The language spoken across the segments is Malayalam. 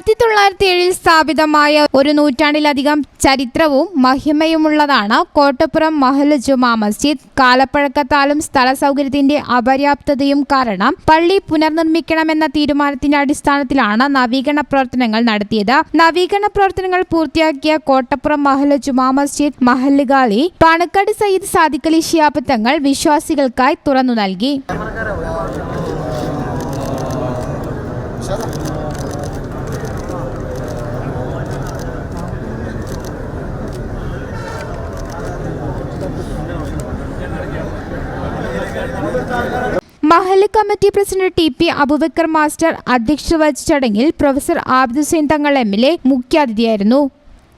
ആയിരത്തി തൊള്ളായിരത്തി ഏഴിൽ സ്ഥാപിതമായ ഒരു നൂറ്റാണ്ടിലധികം ചരിത്രവും മഹിമയുമുള്ളതാണ് കോട്ടപ്പുറം മഹൽ ജുമാ മസ്ജിദ്. കാലപ്പഴക്കത്താലും സ്ഥല സൗകര്യത്തിന്റെ അപര്യാപ്തതയും കാരണം പള്ളി പുനർനിർമ്മിക്കണമെന്ന തീരുമാനത്തിന്റെ അടിസ്ഥാനത്തിലാണ് നവീകരണ പ്രവർത്തനങ്ങൾ നടത്തിയത്. നവീകരണ പ്രവർത്തനങ്ങൾ പൂർത്തിയാക്കിയ കോട്ടപ്പുറം മഹൽ ജുമാ മസ്ജിദ് മഹല്ലുകാളി പാണക്കാട് സയ്യിദ് സാദിഖലി ശിയാപത്തങ്ങൾ വിശ്വാസികൾക്കായി തുറന്നു നൽകി. മഹല്ല് committee president T P Abubakar master അധ്യക്ഷത വഹിച്ച ചടങ്ങിൽ professor Abid Hussain Thangal M L A മുഖ്യാതിഥിയായിരുന്നു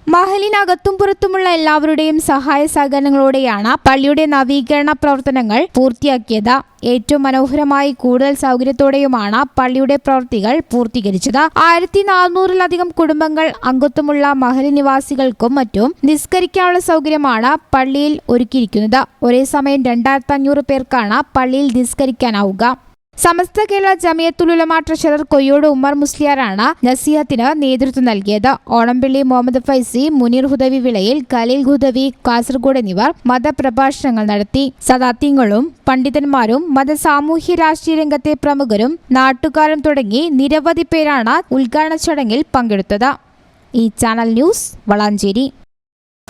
മഹലിനകത്തും പുറത്തുമുള്ള എല്ലാവരുടെയും സഹായ സഹകരണങ്ങളോടെയാണ് പള്ളിയുടെ നവീകരണ പ്രവർത്തനങ്ങൾ പൂർത്തിയാക്കിയത്. ഏറ്റവും മനോഹരമായി കൂടുതൽ സൗകര്യത്തോടെയുമാണ് പള്ളിയുടെ പ്രവൃത്തികൾ പൂർത്തീകരിച്ചത്. ആയിരത്തി നാനൂറിലധികം കുടുംബങ്ങൾ അംഗത്വമുള്ള മഹലി നിവാസികൾക്കും മറ്റും നിസ്കരിക്കാനുള്ള സൗകര്യമാണ് പള്ളിയിൽ ഒരുക്കിയിരിക്കുന്നത്. ഒരേ സമയം രണ്ടായിരത്തി അഞ്ഞൂറ് പേർക്കാണ് പള്ളിയിൽ നിസ്കരിക്കാനാവുക. സമസ്ത കേരള ജമിയത്തുലുലമ ട്രഷറർ കൊയ്യോട് ഉമ്മർ മുസ്ലിയാറാണ് നസീഹത്തിന് നേതൃത്വം നൽകിയത്. ഓണംപിള്ളി മുഹമ്മദ് ഫൈസി മുനീർ ഹുദവി വിളയിൽ ഖലീൽ ഹുദവി കാസർഗോഡ് എന്നിവർ മതപ്രഭാഷണങ്ങൾ നടത്തി. സദാത്യങ്ങളും പണ്ഡിതന്മാരും മത സാമൂഹ്യ രാഷ്ട്രീയ രംഗത്തെ പ്രമുഖരും നാട്ടുകാരും തുടങ്ങി നിരവധി പേരാണ് ഉദ്ഘാടന ചടങ്ങിൽ പങ്കെടുത്തത്. ഈ channel news Valanchery.